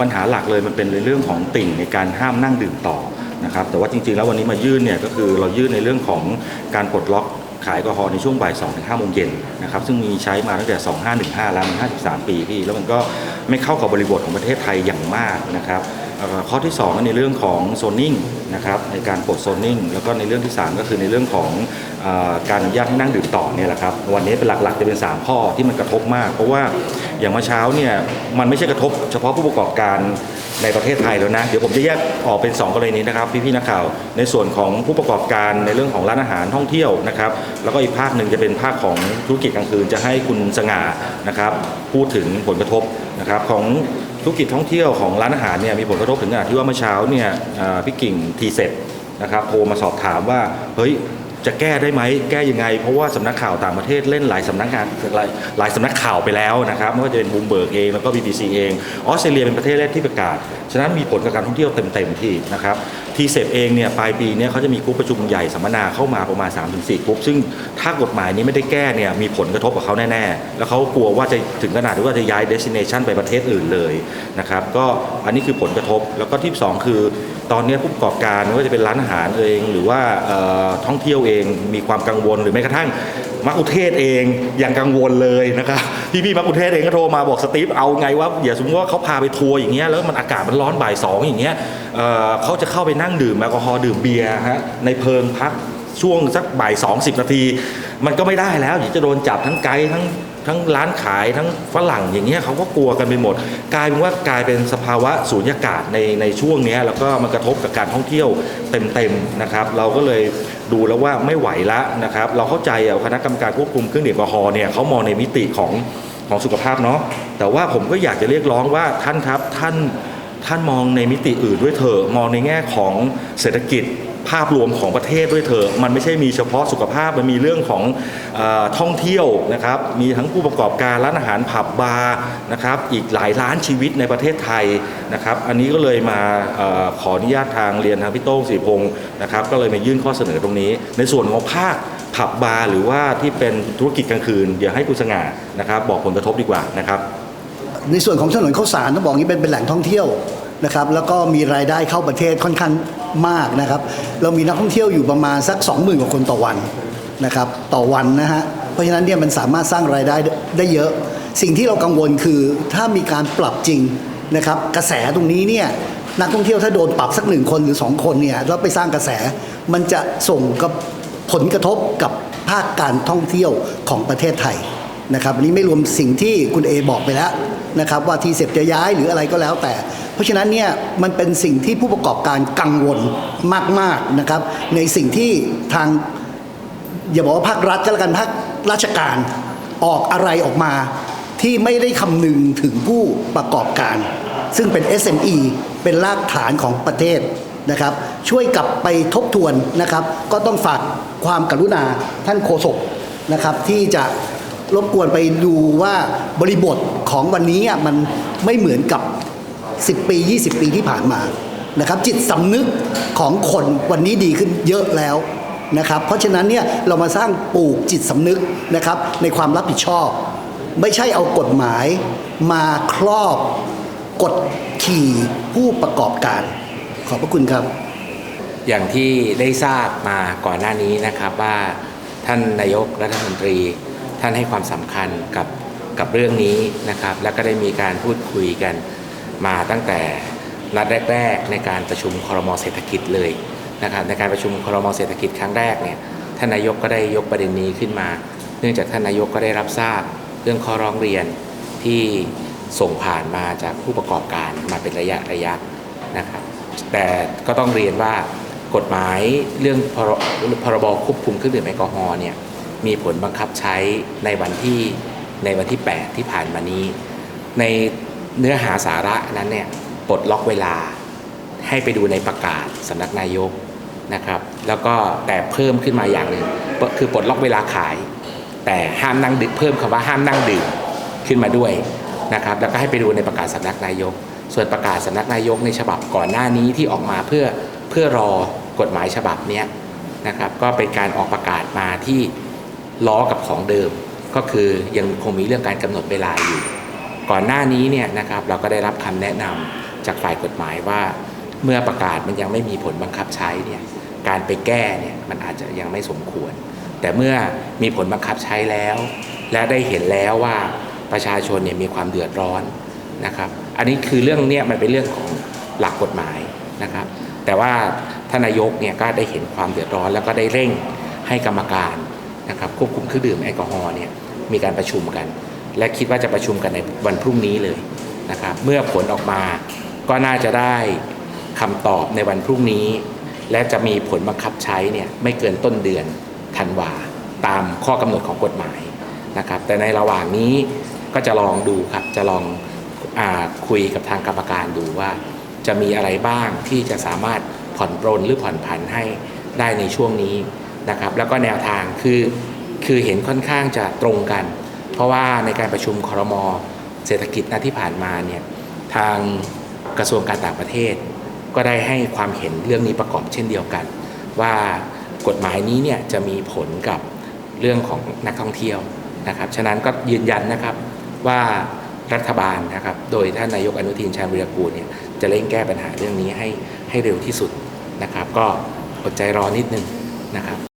ปัญหาหลักเลยมันเป็นในเรื่องของติ่งในการห้ามนั่งดื่มต่อนะครับแต่ว่าจริงๆแล้ววันนี้มายื่นเนี่ยก็คือเรายื่นในเรื่องของการปลดล็อกขายแอลกอฮอล์ในช่วงบ่าย2ถึง5โมงเย็นนะครับซึ่งมีใช้มาตั้งแต่ 2515 แล้วมัน53 ปีพี่ แล้วมันก็ไม่เข้ากับบริบทของประเทศไทยอย่างมากนะครับข้อที่2ในเรื่องของโซนนิ่ง นะครับในการปลดโซนนิ่งแล้วก็ในเรื่องที่ 3 ก็คือในเรื่องของอการอนุญาตให้นั่งดื่มต่อเนี่ยแหละครับวันนี้เป็นหลักๆจะเป็น 3 ข้อที่มันกระทบมาก เพราะว่าอย่างเมื่อเช้าเนี่ยมันไม่ใช่กระทบเฉพาะผู้ประกอบการในประเทศไทยแล้วนะ เดี๋ยวผมจะแยกออกเป็น 2 กรณีนะครับ พี่ๆนักข่าว ในส่วนของผู้ประกอบการในเรื่องของร้านอาหารท่องเที่ยวนะครับ แล้วก็อีกภาคหนึ่งจะเป็นภาคของธุรกิจกลางคืนจะให้คุณสง่านะครับ พูดถึงผลกระทบ นะครับของธุรกิจท่องเที่ยวของร้านอาหารเนี่ยมีผลกระทบถึงขนาดที่ว่าเมื่อเช้าเนี่ยพี่กิ่งทีเซ็จนะครับโทรมาสอบถามว่าเฮ้ยจะแก้ได้ไหมแก้ยังไง เพราะว่าสำนักข่าวต่างประเทศเล่นหลายสำนักงานหลายหลายสำนักข่าวไปแล้วนะครับไม่ว่าจะเป็นบูมเบิร์กเองแล้วก็บีบีซีเองออสเตรเลียเป็นประเทศแรกที่ประกาศ ฉะนั้นมีผลกับการท่องเที่ยวเต็มๆที่นะครับ ทีเซเองเนี่ยปลายปีเนี่ยเขาจะมีกรุ๊ปประชุมใหญ่สัมมนาเข้ามาประมาณ 3-4กรุ๊ปซึ่งถ้ากฎหมายนี้ไม่ได้แก้เนี่ยมีผลกระทบกับเขาแน่ๆ แล้วเขากลัวว่าจะถึงขนาดที่ว่าจะย้ายเดสิเนชันไปประเทศอื่นเลยนะครับก็อันนี้คือผลกระทบแล้วก็ที่สองคือ ตอนนี้ผู้ประกอบการไม่ว่าจะเป็นร้านอาหารเองหรือว่าท่องเที่ยวเองมีความกังวลหรือแม้กระทั่งมักคุเทศเองยังกังวลเลยนะครับพี่พี่มักคุเทศเองก็โทรมาบอกสตีฟเอาไงว่าอย่าสมมติว่าเขาพาไปทัวร์อย่างเงี้ยแล้วมันอากาศมันร้อนบ่ายสองอย่างเงี้ยเเขาจะเข้าไปนั่งดื่มแอลกอฮอล์ดื่มเบียร์ฮะในเพิงพักช่วงสักบ่ายสองสิบนาที มันก็ไม่ได้แล้วเดี๋ยวจะโดนจับทั้งไกด์ทั้ง ทั้งร้านขายทั้งฝรั่งอย่างเงี้ยเขาก็กลัวกันไปหมด กลายเป็นว่ากลายเป็นสภาวะสูญญากาศในในช่วงนี้แล้วก็มันกระทบกับการท่องเที่ยวเต็มๆนะครับเราก็เลยดูแล้วว่าไม่ไหวละนะครับเราเข้าใจอะคณะกรรมการควบคุมเครื่องดื่มแอลกอฮอล์เนี่ยเขามองในมิติของของสุขภาพเนาะแต่ว่าผมก็อยากจะเรียกร้องว่าท่านครับท่านท่านมองในมิติอื่นด้วยเถอะมองในแง่ของเศรษฐกิจ ภาพรวมของประเทศด้วยเถอะมันไม่ใช่มีเฉพาะสุขภาพมันมีเรื่องของอท่องเที่ยวนะครับมีทั้งผู้ประกอบการร้านอาหารผับบาร์นะครับอีกหลายล้านชีวิตในประเทศไทยนะครับอันนี้ก็เลยมาออขออนุญาตทางเรียนทางพี่โต้งสีพงศ์นะครับก็เลยมายื่นข้อเสนอตรงนี้ ในส่วนของภาคผับบาร์หรือว่าที่เป็นธุรกิจกลางคืน เดี๋ยวให้คุณสง่านะครับบอกผลกระทบดีกว่านะครับในส่วนของถนนข้าวสารต้องบอกนี้เป็นเป็นแหล่งท่องเที่ยวนะครับแล้วก็มีรายได้เข้าประเทศค่อนข้าง มากนะครับ เรามีนักท่องเที่ยวอยู่ประมาณสัก 20,000กว่าคนต่อวันนะครับต่อวันนะฮะเพราะฉะนั้นเนี่ยมันสามารถสร้างรายได้ได้เยอะ สิ่งที่เรากังวลคือถ้ามีการปรับจริงนะครับกระแสตรงนี้เนี่ยนักท่องเที่ยวถ้าโดนปรับสักหนึ่งคนหรือสองคนเนี่ยแล้วไปสร้างกระแสมันจะส่งกับผลกระทบกับภาคการท่องเที่ยวของประเทศไทยนะครับอันนี้ไม่รวมสิ่งที่คุณเอบอกไปแล้วนะครับว่าทีเสพจะย้ายหรืออะไรก็แล้วแต่ เพราะฉะนั้นเนี่ยมันเป็นสิ่งที่ผู้ประกอบการกังวลมากๆนะครับ ในสิ่งที่ทางอย่าบอกว่าภาครัฐก็แล้วกันภาคราชการออกอะไรออกมา ที่ไม่ได้คำนึงถึงผู้ประกอบการ ซึ่งเป็น SME เป็นรากฐานของประเทศนะครับ ช่วยกลับไปทบทวนนะครับ ก็ต้องฝากความกรุณาท่านโฆษกนะครับ ที่จะรบกวนไปดูว่าบริบทของวันนี้มันไม่เหมือนกับ 10 ปี 20 ปีที่ผ่านมานะครับจิตสำนึกของคนวันนี้ดีขึ้นเยอะแล้วนะครับเพราะฉะนั้นเนี่ยเรามาสร้างปลูกจิตสำนึกนะครับในความรับผิดชอบ ไม่ใช่เอากฎหมายมาครอบกดขี่ผู้ประกอบการ ขอบพระคุณครับ อย่างที่ได้ทราบมาก่อนหน้านี้นะครับว่าท่านนายกรัฐมนตรี ท่านให้ความสำคัญกับกับเรื่องนี้นะครับ แล้วก็ได้มีการพูดคุยกัน มาตั้งแต่นัดแรก ๆ ในการประชุมครมเศรษฐกิจเลยนะครับในการประชุมครมเศรษฐกิจครั้งแรกเนี่ยท่านนายกก็ได้ยกประเด็นนี้ขึ้นมา เนื่องจากท่านนายกก็ได้รับทราบเรื่องข้อร้องเรียนที่ส่งผ่านมาจากผู้ประกอบการมาเป็นระยะระยะนะครับแต่ก็ต้องเรียนว่ากฎหมายเรื่องพรพรบควบคุมเครื่องดื่มแอลกอฮอล์เนี่ยมีผลบังคับใช้ในวันที่ในวันที่ 8 ที่ผ่านมานี้ ใน เนื้อหาสาระนั้นเนี่ยปลดล็อกเวลาให้ไปดูในประกาศสำนักนายกนะครับ แล้วก็แต่เพิ่มขึ้นมาอย่างหนึ่งคือปลดล็อกเวลาขาย แต่ห้ามนั่งดื่มเพิ่มคำว่าห้ามนั่งดื่มขึ้นมาด้วยนะครับแล้วก็ให้ไปดูในประกาศสำนักนายก ส่วนประกาศสำนักนายกในฉบับก่อนหน้านี้ที่ออกมาเพื่อเพื่อรอกฎหมายฉบับนี้นะครับก็เป็นการออกประกาศมาที่ล้อกับของเดิม ก็คือยังคงมีเรื่องการกำหนดเวลาอยู่ ก่อนหน้านี้เนี่ยนะครับเราก็ได้รับคำแนะนำจากฝ่ายกฎหมายว่า เมื่อประกาศมันยังไม่มีผลบังคับใช้เนี่ยการไปแก้เนี่ยมันอาจจะยังไม่สมควร แต่เมื่อมีผลบังคับใช้แล้ว และได้เห็นแล้วว่าประชาชนเนี่ยมีความเดือดร้อนนะครับ อันนี้คือเรื่องเนี้ยมันเป็นเรื่องของหลักกฎหมายนะครับ แต่ว่าท่านนายกเนี่ยก็ได้เห็นความเดือดร้อน แล้วก็ได้เร่งให้กรรมการนะครับควบคุมเครื่องดื่มแอลกอฮอล์เนี่ยมีการประชุมกัน และคิดว่าจะประชุมกันในวันพรุ่งนี้เลยนะครับ เมื่อผลออกมาก็น่าจะได้คำตอบในวันพรุ่งนี้ และจะมีผลบังคับใช้เนี่ยไม่เกินต้นเดือนธันวาตามข้อกำหนดของกฎหมายนะครับ แต่ในระหว่างนี้ก็จะลองดูครับ จะลองอคุยกับทางกรรมการดูว่า จะมีอะไรบ้างที่จะสามารถผ่อนปรนหรือผ่อนผันให้ได้ในช่วงนี้นะครับ แล้วก็แนวทางคือคือเห็นค่อนข้างจะตรงกัน เพราะว่าในการประชุมครมเศรษฐกิจนัดที่ผ่านมาเนี่ยทางกระทรวงการต่างประเทศ ก็ได้ให้ความเห็นเรื่องนี้ประกอบเช่นเดียวกัน ว่ากฎหมายนี้เนี่ยจะมีผลกับเรื่องของนักท่องเที่ยวนะครับฉะนั้นก็ยืนยันนะครับว่ารัฐบาลนะครับโดยท่านนายกอนุทินชาญวิรกูลเนี่ยจะเร่งแก้ปัญหาเรื่องนี้ให้ให้เร็วที่สุดนะครับ ก็อดใจรอนิดนึงนะครับ